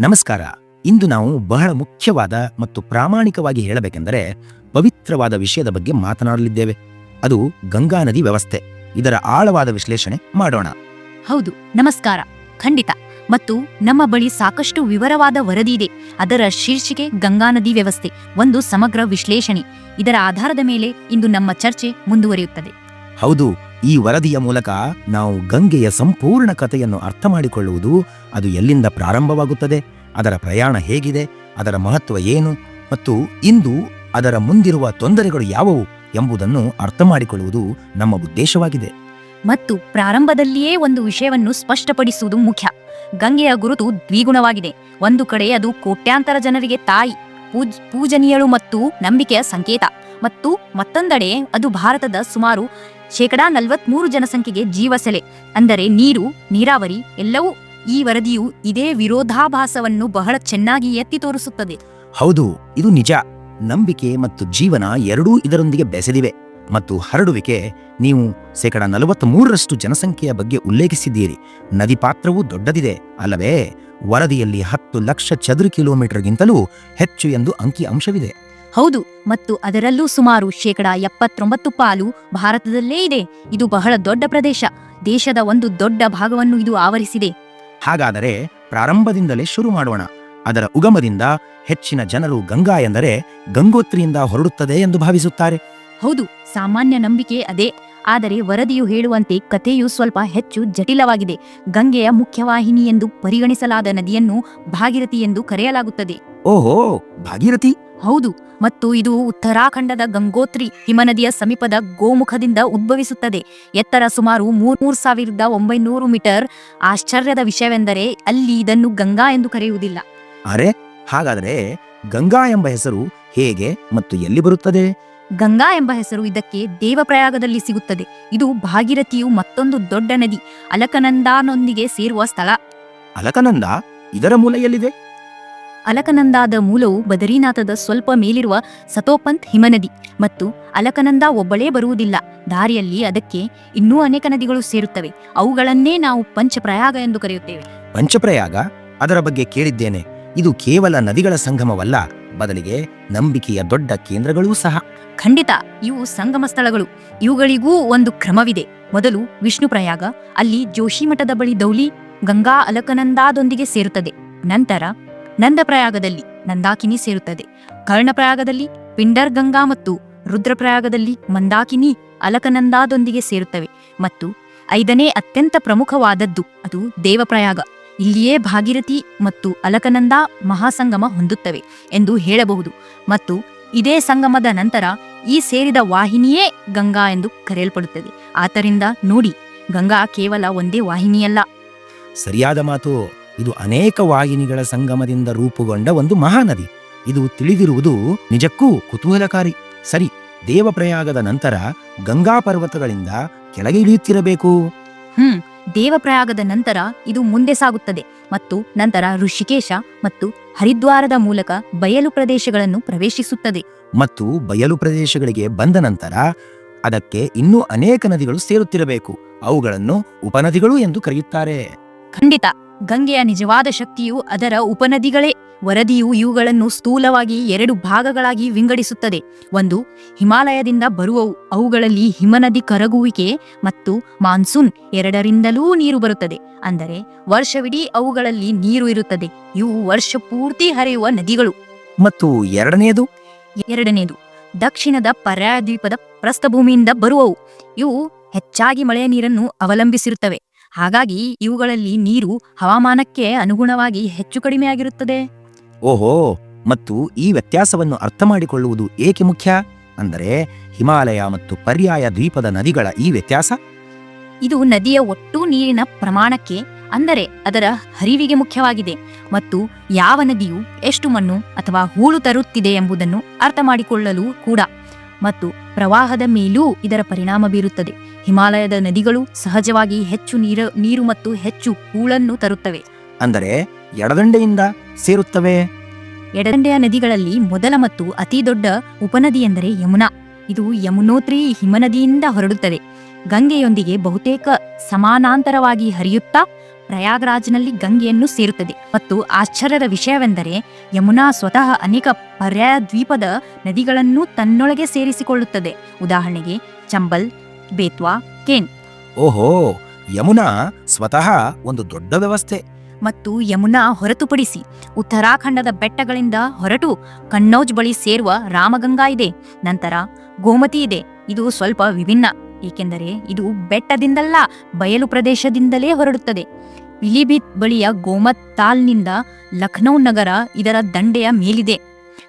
ನಮಸ್ಕಾರ. ಇಂದು ನಾವು ಬಹಳ ಮುಖ್ಯವಾದ ಮತ್ತು ಪ್ರಾಮಾಣಿಕವಾಗಿ ಹೇಳಬೇಕೆಂದರೆ ಪವಿತ್ರವಾದ ವಿಷಯದ ಬಗ್ಗೆ ಮಾತನಾಡಲಿದ್ದೇವೆ. ಅದು ಗಂಗಾ ನದಿ ವ್ಯವಸ್ಥೆ. ಇದರ ಆಳವಾದ ವಿಶ್ಲೇಷಣೆ ಮಾಡೋಣ. ಹೌದು ನಮಸ್ಕಾರ. ಖಂಡಿತ. ಮತ್ತು ನಮ್ಮ ಬಳಿ ಸಾಕಷ್ಟು ವಿವರವಾದ ವರದಿ ಇದೆ. ಅದರ ಶೀರ್ಷಿಕೆ ಗಂಗಾ ನದಿ ವ್ಯವಸ್ಥೆ ಒಂದು ಸಮಗ್ರ ವಿಶ್ಲೇಷಣೆ. ಇದರ ಆಧಾರದ ಮೇಲೆ ಇಂದು ನಮ್ಮ ಚರ್ಚೆ ಮುಂದುವರಿಯುತ್ತದೆ. ಹೌದು ಈ ವರದಿಯ ಮೂಲಕ ನಾವು ಗಂಗೆಯ ಸಂಪೂರ್ಣ ಕಥೆಯನ್ನು ಅರ್ಥ ಮಾಡಿಕೊಳ್ಳುವುದು ಅದು ಎಲ್ಲಿಂದ ಪ್ರಾರಂಭವಾಗುತ್ತದೆ, ಅದರ ಪ್ರಯಾಣ ಹೇಗಿದೆ, ಅದರ ಮಹತ್ವ ಏನು ಮತ್ತು ಇಂದು ಅದರ ಮುಂದಿರುವ ತೊಂದರೆಗಳು ಯಾವುವು ಎಂಬುದನ್ನು ಅರ್ಥ ಮಾಡಿಕೊಳ್ಳುವುದು ನಮ್ಮ ಉದ್ದೇಶವಾಗಿದೆ. ಮತ್ತು ಪ್ರಾರಂಭದಲ್ಲಿಯೇ ಒಂದು ವಿಷಯವನ್ನು ಸ್ಪಷ್ಟಪಡಿಸುವುದು ಮುಖ್ಯ. ಗಂಗೆಯ ಗುರುತು ದ್ವಿಗುಣವಾಗಿದೆ. ಒಂದು ಕಡೆ ಅದು ಕೋಟ್ಯಾಂತರ ಜನರಿಗೆ ತಾಯಿ, ಪೂಜ್ ಪೂಜನೀಯಳು ಮತ್ತು ನಂಬಿಕೆಯ ಸಂಕೇತ ಮತ್ತು ಮತ್ತೊಂದೆಡೆ ಅದು ಭಾರತದ ಸುಮಾರು ಶೇಕಡಾ ನಲವತ್ಮೂರು ಜನಸಂಖ್ಯೆಗೆ ಜೀವಸೆಲೆ ಅಂದರೆ ನೀರು, ನೀರಾವರಿ ಎಲ್ಲವೂ ಈ ವರದಿಯು ಇದೇ ವಿರೋಧಾಭಾಸವನ್ನು ಬಹಳ ಚೆನ್ನಾಗಿ ಎತ್ತಿ ತೋರಿಸುತ್ತದೆ. ಹೌದು, ಇದು ನಿಜ. ನಂಬಿಕೆ ಮತ್ತು ಜೀವನ ಎರಡೂ ಇದರೊಂದಿಗೆ ಬೆಸೆದಿವೆ. ಮತ್ತು ಹರಡುವಿಕೆ, ನೀವು ಶೇಕಡ ನಲವತ್ತ್ ಮೂರರಷ್ಟು ಜನಸಂಖ್ಯೆಯ ಬಗ್ಗೆ ಉಲ್ಲೇಖಿಸಿದ್ದೀರಿ. ನದಿ ಪಾತ್ರವೂ ದೊಡ್ಡದಿದೆ, ಅಲ್ಲವೇ? ವರದಿಯಲ್ಲಿ ಹತ್ತು ಲಕ್ಷ ಚದುರು ಕಿಲೋಮೀಟರ್ಗಿಂತಲೂ ಹೆಚ್ಚು ಎಂದು ಅಂಕಿ ಅಂಶವಿದೆ. ಹೌದು ಮತ್ತು ಅದರಲ್ಲೂ ಸುಮಾರು ಶೇಕಡ ಎಪ್ಪತ್ತೊಂಬತ್ತು ಪಾಲು ಭಾರತದಲ್ಲೇ ಇದೆ. ಇದು ಬಹಳ ದೊಡ್ಡ ಪ್ರದೇಶ. ದೇಶದ ಒಂದು ದೊಡ್ಡ ಭಾಗವನ್ನು ಇದು ಆವರಿಸಿದೆ. ಹಾಗಾದರೆ ಪ್ರಾರಂಭದಿಂದಲೇ ಶುರು ಮಾಡೋಣ. ಅದರ ಉಗಮದಿಂದ ಹೆಚ್ಚಿನ ಜನರು ಗಂಗಾ ಎಂದರೆ ಗಂಗೋತ್ರಿಯಿಂದ ಹೊರಡುತ್ತದೆ ಎಂದು ಭಾವಿಸುತ್ತಾರೆ. ಹೌದು ಸಾಮಾನ್ಯ ನಂಬಿಕೆ ಅದೇ. ಆದರೆ ವರದಿಯು ಹೇಳುವಂತೆ ಕಥೆಯು ಸ್ವಲ್ಪ ಹೆಚ್ಚು ಜಟಿಲವಾಗಿದೆ. ಗಂಗೆಯ ಮುಖ್ಯವಾಹಿನಿ ಎಂದು ಪರಿಗಣಿಸಲಾದ ನದಿಯನ್ನು ಭಾಗಿರಥಿ ಎಂದು ಕರೆಯಲಾಗುತ್ತದೆ. ಓಹೋ ಭಾಗೀರಥಿ. ಹೌದು ಮತ್ತು ಇದು ಉತ್ತರಾಖಂಡದ ಗಂಗೋತ್ರಿ ಹಿಮನದಿಯ ಸಮೀಪದ ಗೋಮುಖದಿಂದ ಉದ್ಭವಿಸುತ್ತದೆ. ಎತ್ತರ ಸುಮಾರು ಮೂರ್ಮೂರು ಸಾವಿರದ ಒಂಬೈನೂರು ಮೀಟರ್. ಆಶ್ಚರ್ಯದ ವಿಷಯವೆಂದರೆ ಅಲ್ಲಿ ಇದನ್ನು ಗಂಗಾ ಎಂದು ಕರೆಯುವುದಿಲ್ಲ. ಅರೆ ಹಾಗಾದರೆ ಗಂಗಾ ಎಂಬ ಹೆಸರು ಹೇಗೆ ಮತ್ತು ಎಲ್ಲಿ ಬರುತ್ತದೆ? ಗಂಗಾ ಎಂಬ ಹೆಸರು ಇದಕ್ಕೆ ದೇವಪ್ರಯಾಗದಲ್ಲಿ ಸಿಗುತ್ತದೆ. ಇದು ಭಾಗೀರಥಿಯು ಮತ್ತೊಂದು ದೊಡ್ಡ ನದಿ ಅಲಕನಂದಾನೊಂದಿಗೆ ಸೇರುವ ಸ್ಥಳ. ಅಲಕನಂದ ಇದರ ಮೂಲ ಎಲ್ಲಿದೆ? ಅಲಕನಂದಾದ ಮೂಲವು ಬದರಿನಾಥದ ಸ್ವಲ್ಪ ಮೇಲಿರುವ ಸತೋಪಂತ್ ಹಿಮನದಿ ಮತ್ತು ಅಲಕನಂದ ಒಬ್ಬಳೇ ಬರುವುದಿಲ್ಲ. ದಾರಿಯಲ್ಲಿ ಅದಕ್ಕೆ ಇನ್ನೂ ಅನೇಕ ನದಿಗಳು ಸೇರುತ್ತವೆ. ಅವುಗಳನ್ನೇ ನಾವು ಪಂಚಪ್ರಯಾಗ ಎಂದು ಕರೆಯುತ್ತೇವೆ. ಪಂಚಪ್ರಯಾಗ? ಅದರ ಬಗ್ಗೆ ಕೇಳಿದ್ದೇನೆ. ಇದು ಕೇವಲ ನದಿಗಳ ಸಂಗಮವಲ್ಲ ಬದಲಿಗೆ ನಂಬಿಕೆಯ ದೊಡ್ಡ ಕೇಂದ್ರಗಳೂ ಸಹ. ಖಂಡಿತ ಇವು ಸಂಗಮ ಸ್ಥಳಗಳು. ಇವುಗಳಿಗೂ ಒಂದು ಕ್ರಮವಿದೆ. ಮೊದಲು ವಿಷ್ಣು ಪ್ರಯಾಗ ಅಲ್ಲಿ ಜೋಶಿಮಠದ ಬಳಿ ದೌಲಿ ಗಂಗಾ ಅಲಕನಂದಾದೊಂದಿಗೆ ಸೇರುತ್ತದೆ. ನಂತರ ನಂದಪ್ರಯಾಗದಲ್ಲಿ ನಂದಾಕಿನಿ ಸೇರುತ್ತದೆ. ಕರ್ಣಪ್ರಯಾಗದಲ್ಲಿ ಪಿಂಡರ್ ಗಂಗಾ ಮತ್ತು ರುದ್ರಪ್ರಯಾಗದಲ್ಲಿ ಮಂದಾಕಿನಿ ಅಲಕನಂದಾದೊಂದಿಗೆ ಸೇರುತ್ತವೆ. ಮತ್ತು ಐದನೇ ಅತ್ಯಂತ ಪ್ರಮುಖವಾದದ್ದು ಅದು ದೇವಪ್ರಯಾಗ. ಇಲ್ಲಿಯೇ ಭಾಗೀರಥಿ ಮತ್ತು ಅಲಕನಂದ ಮಹಾಸಂಗಮ ಹೊಂದುತ್ತವೆ ಎಂದು ಹೇಳಬಹುದು. ಮತ್ತು ಇದೇ ಸಂಗಮದ ನಂತರ ಈ ಸೇರಿದ ವಾಹಿನಿಯೇ ಗಂಗಾ ಎಂದು ಕರೆಯಲ್ಪಡುತ್ತದೆ. ಆದ್ದರಿಂದ ನೋಡಿ, ಗಂಗಾ ಕೇವಲ ಒಂದೇ ವಾಹಿನಿಯಲ್ಲ. ಸರಿಯಾದ ಮಾತು. ಇದು ಅನೇಕ ವಾಹಿನಿಗಳ ಸಂಗಮದಿಂದ ರೂಪುಗೊಂಡ ಒಂದು ಮಹಾನದಿ. ಇದು ತಿಳಿದಿರುವುದು ನಿಜಕ್ಕೂ ಕುತೂಹಲಕಾರಿ. ಸರಿ ದೇವಪ್ರಯಾಗದ ನಂತರ ಗಂಗಾ ಪರ್ವತಗಳಿಂದ ಕೆಳಗೆ ಇಳಿಯುತ್ತಿರಬೇಕು? ಹ್ಮ್ ದೇವಪ್ರಯಾಗದ ನಂತರ ಇದು ಮುಂದೆ ಸಾಗುತ್ತದೆ ಮತ್ತು ನಂತರ ಋಷಿಕೇಶ ಮತ್ತು ಹರಿದ್ವಾರದ ಮೂಲಕ ಬಯಲು ಪ್ರದೇಶಗಳನ್ನು ಪ್ರವೇಶಿಸುತ್ತದೆ. ಮತ್ತು ಬಯಲು ಪ್ರದೇಶಗಳಿಗೆ ಬಂದ ನಂತರ ಅದಕ್ಕೆ ಇನ್ನೂ ಅನೇಕ ನದಿಗಳು ಸೇರುತ್ತಿರಬೇಕು. ಅವುಗಳನ್ನು ಉಪನದಿಗಳು ಎಂದು ಕರೆಯುತ್ತಾರೆ. ಖಂಡಿತ. ಗಂಗೆಯ ನಿಜವಾದ ಶಕ್ತಿಯು ಅದರ ಉಪನದಿಗಳೇ. ವರದಿಯು ಇವುಗಳನ್ನು ಸ್ಥೂಲವಾಗಿ ಎರಡು ಭಾಗಗಳಾಗಿ ವಿಂಗಡಿಸುತ್ತದೆ. ಒಂದು ಹಿಮಾಲಯದಿಂದ ಬರುವವು. ಅವುಗಳಲ್ಲಿ ಹಿಮನದಿ ಕರಗುವಿಕೆ ಮತ್ತು ಮಾನ್ಸೂನ್ ಎರಡರಿಂದಲೂ ನೀರು ಬರುತ್ತದೆ. ಅಂದರೆ ವರ್ಷವಿಡೀ ಅವುಗಳಲ್ಲಿ ನೀರು ಇರುತ್ತದೆ. ಇವು ವರ್ಷ ಪೂರ್ತಿ ಹರಿಯುವ ನದಿಗಳು. ಮತ್ತು ಎರಡನೆಯದು? ಎರಡನೆಯದು ದಕ್ಷಿಣದ ಪರ್ಯಾಯದ್ವೀಪದ ಪ್ರಸ್ಥಭೂಮಿಯಿಂದ ಬರುವವು. ಇವು ಹೆಚ್ಚಾಗಿ ಮಳೆಯ ನೀರನ್ನು ಅವಲಂಬಿಸಿರುತ್ತವೆ. ಹಾಗಾಗಿ ಇವುಗಳಲ್ಲಿ ನೀರು ಹವಾಮಾನಕ್ಕೆ ಅನುಗುಣವಾಗಿ ಹೆಚ್ಚು ಕಡಿಮೆಯಾಗಿರುತ್ತದೆ. ಓಹೋ ಮತ್ತು ಈ ವ್ಯತ್ಯಾಸವನ್ನು ಅರ್ಥ ಮಾಡಿಕೊಳ್ಳುವುದು ಏಕೆ ಮುಖ್ಯ? ಅಂದರೆ ಹಿಮಾಲಯ ಮತ್ತು ಪರ್ಯಾಯ ದ್ವೀಪದ ನದಿಗಳ ಈ ವ್ಯತ್ಯಾಸ? ಇದು ನದಿಯ ಒಟ್ಟು ನೀರಿನ ಪ್ರಮಾಣಕ್ಕೆ ಅಂದರೆ ಅದರ ಹರಿವಿಗೆ ಮುಖ್ಯವಾಗಿದೆ ಮತ್ತು ಯಾವ ನದಿಯು ಎಷ್ಟು ಮಣ್ಣು ಅಥವಾ ಹೂಳು ತರುತ್ತಿದೆ ಎಂಬುದನ್ನು ಅರ್ಥ ಮಾಡಿಕೊಳ್ಳಲು ಕೂಡ ಮತ್ತು ಪ್ರವಾಹದ ಮೇಲೂ ಇದರ ಪರಿಣಾಮ ಬೀರುತ್ತದೆ. ಹಿಮಾಲಯದ ನದಿಗಳು ಸಹಜವಾಗಿ ಹೆಚ್ಚು ನೀರು ನೀರು ಮತ್ತು ಹೆಚ್ಚು ಹೂಳನ್ನು ತರುತ್ತವೆ. ಅಂದರೆ ಎಡದಂಡೆಯಿಂದ ಸೇರುತ್ತವೆ? ಎಡದಂಡೆಯ ನದಿಗಳಲ್ಲಿ ಮೊದಲ ಮತ್ತು ಅತಿ ದೊಡ್ಡ ಉಪನದಿ ಎಂದರೆ ಯಮುನಾ. ಇದು ಯಮುನೋತ್ರಿ ಹಿಮನದಿಯಿಂದ ಹೊರಡುತ್ತದೆ. ಗಂಗೆಯೊಂದಿಗೆ ಬಹುತೇಕ ಸಮಾನಾಂತರವಾಗಿ ಹರಿಯುತ್ತಾ ಪ್ರಯಾಗ್ರಾಜ್ನಲ್ಲಿ ಗಂಗೆಯನ್ನು ಸೇರುತ್ತದೆ. ಮತ್ತು ಆಶ್ಚರ್ಯದ ವಿಷಯವೆಂದರೆ ಯಮುನಾ ಸ್ವತಃ ಅನೇಕ ಪರ್ಯಾಯ ದ್ವೀಪದ ನದಿಗಳನ್ನು ತನ್ನೊಳಗೆ ಸೇರಿಸಿಕೊಳ್ಳುತ್ತದೆ. ಉದಾಹರಣೆಗೆ ಚಂಬಲ್ ಬೇತ್ವಾ ಕೇನ್. ಓಹೋ ಯಮುನಾ ಸ್ವತಃ ಒಂದು ದೊಡ್ಡ ವ್ಯವಸ್ಥೆ. ಮತ್ತು ಯಮುನಾ ಹೊರತುಪಡಿಸಿ ಉತ್ತರಾಖಂಡದ ಬೆಟ್ಟಗಳಿಂದ ಹೊರಟು ಕಣ್ಣೌಜ್ ಬಳಿ ಸೇರುವ ರಾಮಗಂಗಾ ಇದೆ. ನಂತರ ಗೋಮತಿ ಇದೆ. ಇದು ಸ್ವಲ್ಪ ವಿಭಿನ್ನ. ಏಕೆಂದರೆ ಇದು ಬೆಟ್ಟದಿಂದಲ್ಲ ಬಯಲು ಪ್ರದೇಶದಿಂದಲೇ ಹೊರಡುತ್ತದೆ. ಪಿಲಿಭಿತ್ ಬಳಿಯ ಗೋಮತ್ ತಾಲ್ನಿಂದ ಲಖನೌ ನಗರ ಇದರ ದಂಡೆಯ ಮೇಲಿದೆ.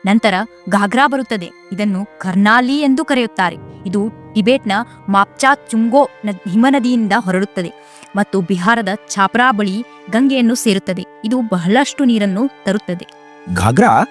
ನಂತರ ಘಾಗ್ರಾ ಬರುತ್ತದೆ. ಇದನ್ನು ಕರ್ನಾಲಿ ಎಂದು ಕರೆಯುತ್ತಾರೆ. ಇದು ಟಿಬೆಟ್ನ ಮಾಪ್ಚಾ ಚುಂಗೋ ನ- ಹಿಮನದಿಯಿಂದ ಹೊರಡುತ್ತದೆ ಮತ್ತು ಬಿಹಾರದ ಛಾಪ್ರಾ ಬಳಿ ಗಂಗೆಯನ್ನು ಸೇರುತ್ತದೆ. ಇದು ಬಹಳಷ್ಟು ನೀರನ್ನು ತರುತ್ತದೆ. ಘಾಗ್ರಾ?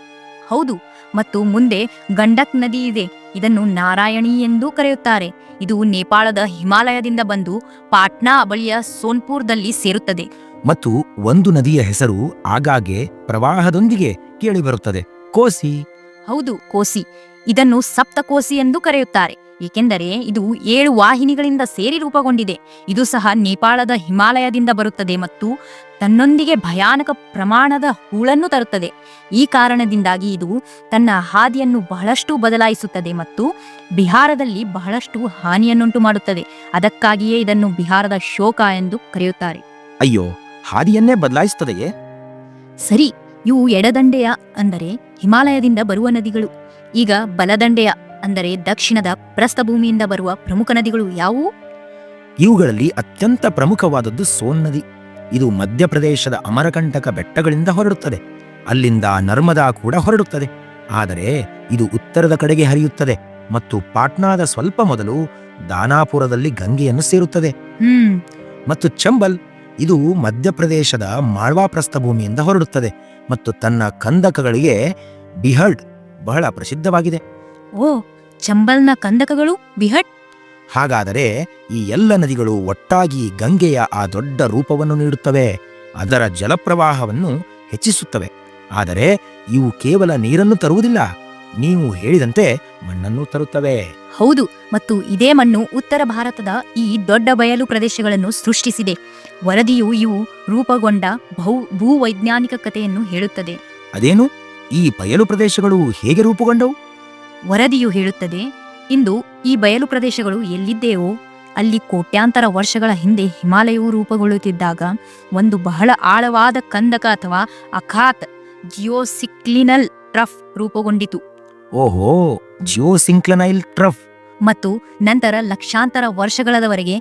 ಹೌದು ಮತ್ತು ಮುಂದೆ ಗಂಡಕ್ ನದಿ ಇದೆ. ಇದನ್ನು ನಾರಾಯಣಿ ಎಂದೂ ಕರೆಯುತ್ತಾರೆ. ಇದು ನೇಪಾಳದ ಹಿಮಾಲಯದಿಂದ ಬಂದು ಪಾಟ್ನಾ ಬಳಿಯ ಸೋನ್ಪುರದಲ್ಲಿ ಸೇರುತ್ತದೆ. ಮತ್ತು ಒಂದು ನದಿಯ ಹೆಸರು ಆಗಾಗ್ಗೆ ಪ್ರವಾಹದೊಂದಿಗೆ ಕೇಳಿಬರುತ್ತದೆ. ಕೋಸಿ. ಹೌದು ಕೋಸಿ. ಇದನ್ನು ಸಪ್ತಕೋಸಿ ಎಂದು ಕರೆಯುತ್ತಾರೆ. ಏಕೆಂದರೆ ಇದು ಏಳು ವಾಹಿನಿಗಳಿಂದ ಸೇರಿ ರೂಪುಗೊಂಡಿದೆ. ಇದು ಸಹ ನೇಪಾಳದ ಹಿಮಾಲಯದಿಂದ ಬರುತ್ತದೆ ಮತ್ತು ತನ್ನೊಂದಿಗೆ ಭಯಾನಕ ಪ್ರಮಾಣದ ಹೂಳನ್ನು ತರುತ್ತದೆ. ಈ ಕಾರಣದಿಂದಾಗಿ ಇದು ತನ್ನ ಹಾದಿಯನ್ನು ಬಹಳಷ್ಟು ಬದಲಾಯಿಸುತ್ತದೆ ಮತ್ತು ಬಿಹಾರದಲ್ಲಿ ಬಹಳಷ್ಟು ಹಾನಿಯನ್ನುಂಟು ಮಾಡುತ್ತದೆ. ಅದಕ್ಕಾಗಿಯೇ ಇದನ್ನು ಬಿಹಾರದ ಶೋಕ ಎಂದು ಕರೆಯುತ್ತಾರೆ. ಅಯ್ಯೋ ಹಾದಿಯನ್ನೇ ಬದಲಾಯಿಸುತ್ತದೆಯೇ? ಸರಿ ಇವು ಎಡದಂಡೆಯ ಅಂದರೆ ಹಿಮಾಲಯದಿಂದ ಬರುವ ನದಿಗಳು. ಈಗ ಬಲದಂಡೆಯ ಅಂದರೆ ದಕ್ಷಿಣದ ಪ್ರಸ್ಥಭೂಮಿಯಿಂದ ಬರುವ ಪ್ರಮುಖ ನದಿಗಳು ಯಾವುವು? ಇವುಗಳಲ್ಲಿ ಅತ್ಯಂತ ಪ್ರಮುಖವಾದದ್ದು ಸೋನ್ ನದಿ ಇದು ಮಧ್ಯಪ್ರದೇಶದ ಅಮರಕಂಟಕ ಬೆಟ್ಟಗಳಿಂದ ಹೊರಡುತ್ತದೆ. ಅಲ್ಲಿಂದ ನರ್ಮದಾ ಕೂಡ ಹೊರಡುತ್ತದೆ. ಆದರೆ ಇದು ಉತ್ತರದ ಕಡೆಗೆ ಹರಿಯುತ್ತದೆ ಮತ್ತು ಪಾಟ್ನಾದ ಸ್ವಲ್ಪ ಮೊದಲು ದಾನಾಪುರದಲ್ಲಿ ಗಂಗೆಯನ್ನು ಸೇರುತ್ತದೆ. ಹ್ಮ್. ಮತ್ತು ಚಂಬಲ್ ಇದು ಮಧ್ಯಪ್ರದೇಶದ ಮಾಳ್ವಾ ಪ್ರಸ್ಥಭೂಮಿಯಿಂದ ಹೊರಡುತ್ತದೆ ಮತ್ತು ತನ್ನ ಕಂದಕಗಳಿಗೆ ಬಿಹಡ್ ಬಹಳ ಪ್ರಸಿದ್ಧವಾಗಿದೆ. ಓ ಚಂಬಲ್ನ ಕಂದಕಗಳು ಬಿಹಟ್? ಹಾಗಾದರೆ ಈ ಎಲ್ಲ ನದಿಗಳು ಒಟ್ಟಾಗಿ ಗಂಗೆಯ ಆ ದೊಡ್ಡ ರೂಪವನ್ನು ನೀಡುತ್ತವೆ. ಅದರ ಜಲಪ್ರವಾಹವನ್ನು ಹೆಚ್ಚಿಸುತ್ತವೆ. ಆದರೆ ಇವು ಕೇವಲ ನೀರನ್ನು ತರುವುದಿಲ್ಲ. ನೀವು ಹೇಳಿದಂತೆ ಮಣ್ಣನ್ನು ತರುತ್ತವೆ. ಹೌದು ಮತ್ತು ಇದೇ ಮಣ್ಣು ಉತ್ತರ ಭಾರತದ ಈ ದೊಡ್ಡ ಬಯಲು ಪ್ರದೇಶಗಳನ್ನು ಸೃಷ್ಟಿಸಿದೆ. ವರದಿಯು ಇವು ರೂಪುಗೊಂಡ ಭೂ ಭೂವೈಜ್ಞಾನಿಕ ಕಥೆಯನ್ನು ಹೇಳುತ್ತದೆ. ಅದೇನು? ಈ ಬಯಲು ಪ್ರದೇಶಗಳು ಹೇಗೆ ರೂಪುಗೊಂಡವು? ವರದಿಯು ಹೇಳುತ್ತದೆ ಇಂದು ಈ ಬಯಲು ಪ್ರದೇಶಗಳು ಎಲ್ಲಿದ್ದೇವೋ ಅಲ್ಲಿ ಕೋಟ್ಯಾಂತರ ವರ್ಷಗಳ ಹಿಂದೆ ಹಿಮಾಲಯವು ರೂಪುಗೊಳ್ಳುತ್ತಿದ್ದಾಗ ಒಂದು ಬಹಳ ಆಳವಾದ ಕಂದಕ ಅಥವಾ ಅಖಾತ್ ಜಿಯೋಸಿಕ್ಲಿನಲ್ ಟ್ರಫ್ ರೂಪುಗೊಂಡಿತು. ಓಹೋ ಜಿಯೋಸಿಂಕ್ಲನೈಲ್ ಟ್ರಫ್. ಮತ್ತು ನಂತರ ಲಕ್ಷಾಂತರ ವರ್ಷಗಳವರೆಗೆ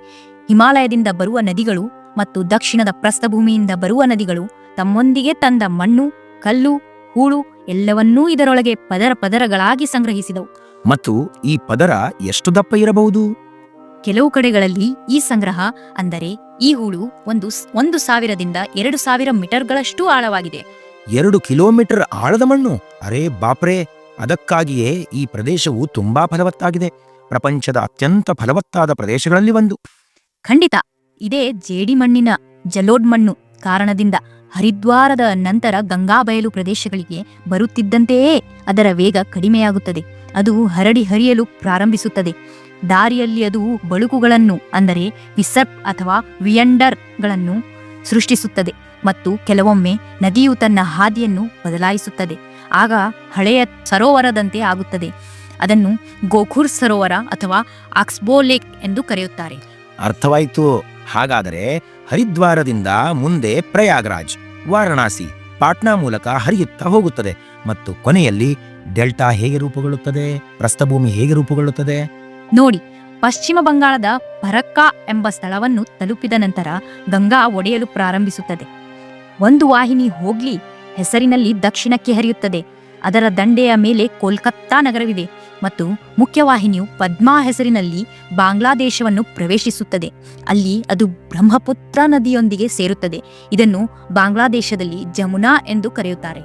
ಹಿಮಾಲಯದಿಂದ ಬರುವ ನದಿಗಳು ಮತ್ತು ದಕ್ಷಿಣದ ಪ್ರಸ್ಥಭೂಮಿಯಿಂದ ಬರುವ ನದಿಗಳು ತಮ್ಮೊಂದಿಗೆ ತಂದ ಮಣ್ಣು ಕಲ್ಲು ಹೂಳು ಎಲ್ಲವನ್ನೂ ಇದರೊಳಗೆ ಪದರ ಪದರಗಳಾಗಿ ಸಂಗ್ರಹಿಸಿದವು. ಮತ್ತು ಈ ಪದರ ಎಷ್ಟು ದಪ್ಪ ಇರಬಹುದು? ಕೆಲವು ಕಡೆಗಳಲ್ಲಿ ಈ ಸಂಗ್ರಹ ಅಂದರೆ ಈ ಹೂಳು ಒಂದು ಒಂದು ಸಾವಿರದಿಂದ ಎರಡು ಸಾವಿರ ಮೀಟರ್ಗಳಷ್ಟು ಆಳವಾಗಿದೆ. ಎರಡು ಕಿಲೋಮೀಟರ್ ಆಳದ ಮಣ್ಣು? ಅರೇ ಬಾಪ್ರೆ ಅದಕ್ಕಾಗಿಯೇ ಈ ಪ್ರದೇಶವು ತುಂಬಾ ಫಲವತ್ತಾಗಿದೆ. ಪ್ರಪಂಚದ ಅತ್ಯಂತ ಫಲವತ್ತಾದ ಪ್ರದೇಶಗಳಲ್ಲಿ ಒಂದು. ಖಂಡಿತ ಇದೇ ಜೇಡಿ ಮಣ್ಣಿನ ಜಲೋಡ್ ಮಣ್ಣು ಕಾರಣದಿಂದ ಹರಿದ್ವಾರದ ನಂತರ ಗಂಗಾಬಯಲು ಪ್ರದೇಶಗಳಿಗೆ ಬರುತ್ತಿದ್ದಂತೆಯೇ ಅದರ ವೇಗ ಕಡಿಮೆಯಾಗುತ್ತದೆ. ಅದು ಹರಡಿ ಹರಿಯಲು ಪ್ರಾರಂಭಿಸುತ್ತದೆ. ದಾರಿಯಲ್ಲಿ ಅದು ಬಳುಕುಗಳನ್ನು, ಅಂದರೆ ವಿಸರ್ಪ್ ಅಥವಾ ವಿಯಂಡರ್ಗಳನ್ನು ಸೃಷ್ಟಿಸುತ್ತದೆ ಮತ್ತು ಕೆಲವೊಮ್ಮೆ ನದಿಯು ತನ್ನ ಹಾದಿಯನ್ನು ಬದಲಾಯಿಸುತ್ತದೆ. ಆಗ ಹಳೆಯ ಸರೋವರದಂತೆ ಆಗುತ್ತದೆ. ಅದನ್ನು ಗೋಖುರ್ ಸರೋವರ ಅಥವಾ ಆಕ್ಸ್ಬೋಲೇಕ್ ಎಂದು ಕರೆಯುತ್ತಾರೆ. ಅರ್ಥವಾಯಿತು. ಹಾಗಾದರೆ ಹರಿದ್ವಾರದಿಂದ ಮುಂದೆ ಪ್ರಯಾಗ್ರಾಜ್, ವಾರಣಾಸಿ, ಪಾಟ್ನಾ ಮೂಲಕ ಹರಿಯುತ್ತಾ ಹೋಗುತ್ತದೆ ಮತ್ತು ಕೊನೆಯಲ್ಲಿ ಡೆಲ್ಟಾ ಹೇಗೆ ರೂಪುಗೊಳ್ಳುತ್ತದೆ, ಪ್ರಸ್ಥಭೂಮಿ ಹೇಗೆ ರೂಪುಗೊಳ್ಳುತ್ತದೆ? ನೋಡಿ, ಪಶ್ಚಿಮ ಬಂಗಾಳದ ಪರಕ್ಕಾ ಎಂಬ ಸ್ಥಳವನ್ನು ತಲುಪಿದ ನಂತರ ಗಂಗಾ ಒಡೆಯಲು ಪ್ರಾರಂಭಿಸುತ್ತದೆ. ಒಂದು ವಾಹಿನಿ ಹೋಗ್ಲಿ, ಹೆಸರಿನಲ್ಲಿ ದಕ್ಷಿಣಕ್ಕೆ ಹರಿಯುತ್ತದೆ, ಅದರ ದಂಡೆಯ ಮೇಲೆ ಕೋಲ್ಕತ್ತಾ ನಗರವಿದೆ. ಮತ್ತು ಮುಖ್ಯವಾಹಿನಿಯು ಪದ್ಮಾ ಹೆಸರಿನಲ್ಲಿ ಬಾಂಗ್ಲಾದೇಶವನ್ನು ಪ್ರವೇಶಿಸುತ್ತದೆ. ಅಲ್ಲಿ ಅದು ಬ್ರಹ್ಮಪುತ್ರ ನದಿಯೊಂದಿಗೆ ಸೇರುತ್ತದೆ. ಇದನ್ನು ಬಾಂಗ್ಲಾದೇಶದಲ್ಲಿ ಜಮುನಾ ಎಂದು ಕರೆಯುತ್ತಾರೆ.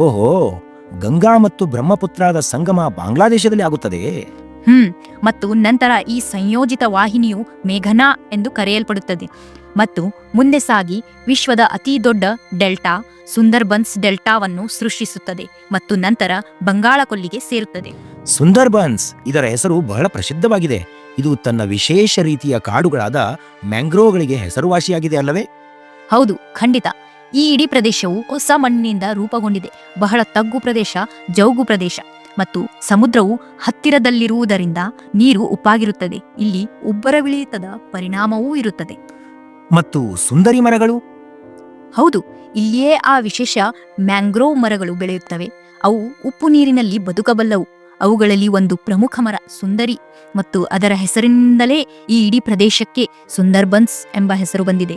ಓಹೋ ಗಂಗಾ ಮತ್ತು ಬ್ರಹ್ಮಪುತ್ರದ ಸಂಗಮ ಬಾಂಗ್ಲಾದೇಶದಲ್ಲಿ ಆಗುತ್ತದೆ? ಹ್ಮ್ ಮತ್ತು ನಂತರ ಈ ಸಂಯೋಜಿತ ವಾಹಿನಿಯು ಮೇಘನಾ ಎಂದು ಕರೆಯಲ್ಪಡುತ್ತದೆ. ಮತ್ತು ಮುಂದೆ ಸಾಗಿ ವಿಶ್ವದ ಅತಿ ದೊಡ್ಡ ಡೆಲ್ಟಾ ಸುಂದರ್ಬನ್ಸ್ ಡೆಲ್ಟಾವನ್ನು ಸೃಷ್ಟಿಸುತ್ತದೆ ಮತ್ತು ನಂತರ ಬಂಗಾಳಕೊಲ್ಲಿಗೆ ಸೇರುತ್ತದೆ. ಸುಂದರ್ಬನ್ಸ್ ಇದರ ಹೆಸರು ಬಹಳ ಪ್ರಸಿದ್ಧವಾಗಿದೆ. ಇದು ತನ್ನ ವಿಶೇಷ ರೀತಿಯ ಕಾಡುಗಳಾದ ಮ್ಯಾಂಗ್ರೋವ್ಗಳಿಗೆ ಹೆಸರುವಾಸಿಯಾಗಿದೆ ಅಲ್ಲವೇ? ಹೌದು ಖಂಡಿತ. ಈ ಇಡೀ ಪ್ರದೇಶವು ಹೊಸ ಮಣ್ಣಿನಿಂದ ರೂಪುಗೊಂಡಿದೆ. ಬಹಳ ತಗ್ಗು ಪ್ರದೇಶ ಜೌಗು ಪ್ರದೇಶ ಮತ್ತು ಸಮುದ್ರವು ಹತ್ತಿರದಲ್ಲಿರುವುದರಿಂದ ನೀರು ಉಪ್ಪಾಗಿರುತ್ತದೆ. ಇಲ್ಲಿ ಉಬ್ಬರವಿಳಿತದ ಪರಿಣಾಮವೂ ಇರುತ್ತದೆ. ಮತ್ತು ಸುಂದರಿ ಮರಗಳು? ಹೌದು ಇಲ್ಲಿಯೇ ಆ ವಿಶೇಷ ಮ್ಯಾಂಗ್ರೋವ್ ಮರಗಳು ಬೆಳೆಯುತ್ತವೆ. ಅವು ಉಪ್ಪು ನೀರಿನಲ್ಲಿ ಬದುಕಬಲ್ಲವು. ಅವುಗಳಲ್ಲಿ ಒಂದು ಪ್ರಮುಖ ಮರ ಸುಂದರಿ ಮತ್ತು ಅದರ ಹೆಸರಿನಿಂದಲೇ ಈ ಇಡೀ ಪ್ರದೇಶಕ್ಕೆ ಸುಂದರ್ಬನ್ಸ್ ಎಂಬ ಹೆಸರು ಬಂದಿದೆ.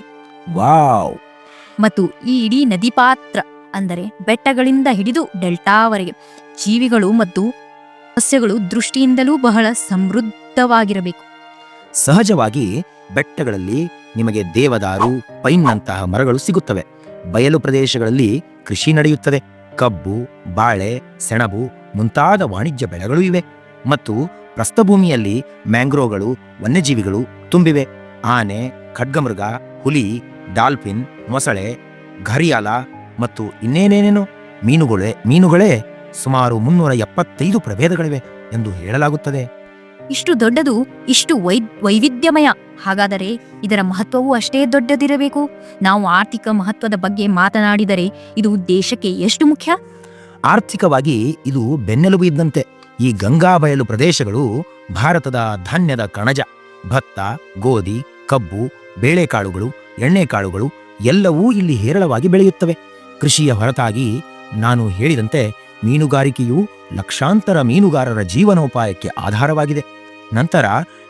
ವಾವ್! ಮತ್ತು ಈ ಇಡೀ ನದಿ ಪಾತ್ರ ಅಂದರೆ ಬೆಟ್ಟಗಳಿಂದ ಹಿಡಿದು ಡೆಲ್ಟಾವರೆಗೆ ಜೀವಿಗಳು ಮತ್ತು ಸಸ್ಯಗಳು ದೃಷ್ಟಿಯಿಂದಲೂ ಬಹಳ ಸಮೃದ್ಧವಾಗಿರಬೇಕು. ಸಹಜವಾಗಿ ಬೆಟ್ಟಗಳಲ್ಲಿ ನಿಮಗೆ ದೇವದಾರು, ಪೈನ್ನಂತಹ ಮರಗಳು ಸಿಗುತ್ತವೆ. ಬಯಲು ಪ್ರದೇಶಗಳಲ್ಲಿ ಕೃಷಿ ನಡೆಯುತ್ತದೆ. ಕಬ್ಬು, ಬಾಳೆ, ಸೆಣಬು ಮುಂತಾದ ವಾಣಿಜ್ಯ ಬೆಳೆಗಳು ಇವೆ. ಮತ್ತು ಪ್ರಸ್ಥಭೂಮಿಯಲ್ಲಿ ಮ್ಯಾಂಗ್ರೋಗಳು, ವನ್ಯಜೀವಿಗಳು ತುಂಬಿವೆ. ಆನೆ, ಖಡ್ಗಮೃಗ, ಹುಲಿ, ಡಾಲ್ಫಿನ್, ಮೊಸಳೆ, ಘರಿಯಾಲ ಮತ್ತು ಇನ್ನೇನೇನೇನು ಮೀನುಗಳೇ ಮೀನುಗಳೇ ಸುಮಾರು ಮುನ್ನೂರ ಎಪ್ಪತ್ತೈದು ಪ್ರಭೇದಗಳಿವೆ ಎಂದು ಹೇಳಲಾಗುತ್ತದೆ. ಇಷ್ಟು ದೊಡ್ಡದು, ಇಷ್ಟು ವೈ ವೈವಿಧ್ಯಮಯ. ಹಾಗಾದರೆ ಇದರ ಮಹತ್ವವೂ ಅಷ್ಟೇ ದೊಡ್ಡದಿರಬೇಕು. ನಾವು ಆರ್ಥಿಕ ಮಹತ್ವದ ಬಗ್ಗೆ ಮಾತನಾಡಿದರೆ ಇದು ದೇಶಕ್ಕೆ ಎಷ್ಟು ಮುಖ್ಯ? ಆರ್ಥಿಕವಾಗಿ ಇದು ಬೆನ್ನೆಲುಬು ಇದ್ದಂತೆ. ಈ ಗಂಗಾ ಬಯಲು ಪ್ರದೇಶಗಳು ಭಾರತದ ಧಾನ್ಯದ ಕಣಜ. ಭತ್ತ, ಗೋಧಿ, ಕಬ್ಬು, ಬೇಳೆಕಾಳುಗಳು, ಎಣ್ಣೆಕಾಳುಗಳು ಎಲ್ಲವೂ ಇಲ್ಲಿ ಹೇರಳವಾಗಿ ಬೆಳೆಯುತ್ತವೆ. ಕೃಷಿಯ ಹೊರತಾಗಿ ನಾನು ಹೇಳಿದಂತೆ ಮೀನುಗಾರಿಕೆಯು ಲಕ್ಷಾಂತರ ಮೀನುಗಾರರ ಜೀವನೋಪಾಯಕ್ಕೆ ಆಧಾರವಾಗಿದೆ. ನಂತರ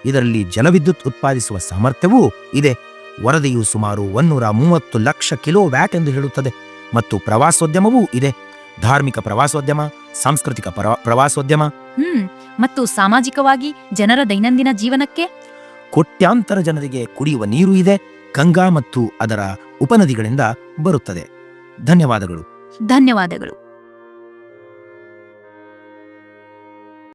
ಇದರಲ್ಲಿ ಜಲವಿದ್ಯುತ್ ಉತ್ಪಾದಿಸುವ ಸಾಮರ್ಥ್ಯವೂ ಇದೆ. ವರದಿಯು ಸುಮಾರು ಒನ್ನೂರ ಮೂವತ್ತು ಲಕ್ಷ ಕಿಲೋ ವ್ಯಾಟ್ ಎಂದು ಹೇಳುತ್ತದೆ ಮತ್ತು ಪ್ರವಾಸೋದ್ಯಮವೂ ಇದೆ. ಧಾರ್ಮಿಕ ಪ್ರವಾಸೋದ್ಯಮ ಸಾಂಸ್ಕೃತಿಕ ಪರ- ಪ್ರವಾಸೋದ್ಯಮ. ಹ್ಮ್ ಮತ್ತು ಸಾಮಾಜಿಕವಾಗಿ ಜನರ ದೈನಂದಿನ ಜೀವನಕ್ಕೆ? ಕೋಟ್ಯಾಂತರ ಜನರಿಗೆ ಕುಡಿಯುವ ನೀರು ಇದೆ ಗಂಗಾ ಮತ್ತು ಅದರ ಉಪನದಿಗಳಿಂದ ಬರುತ್ತದೆ. ಧನ್ಯವಾದಗಳು. ಧನ್ಯವಾದಗಳು.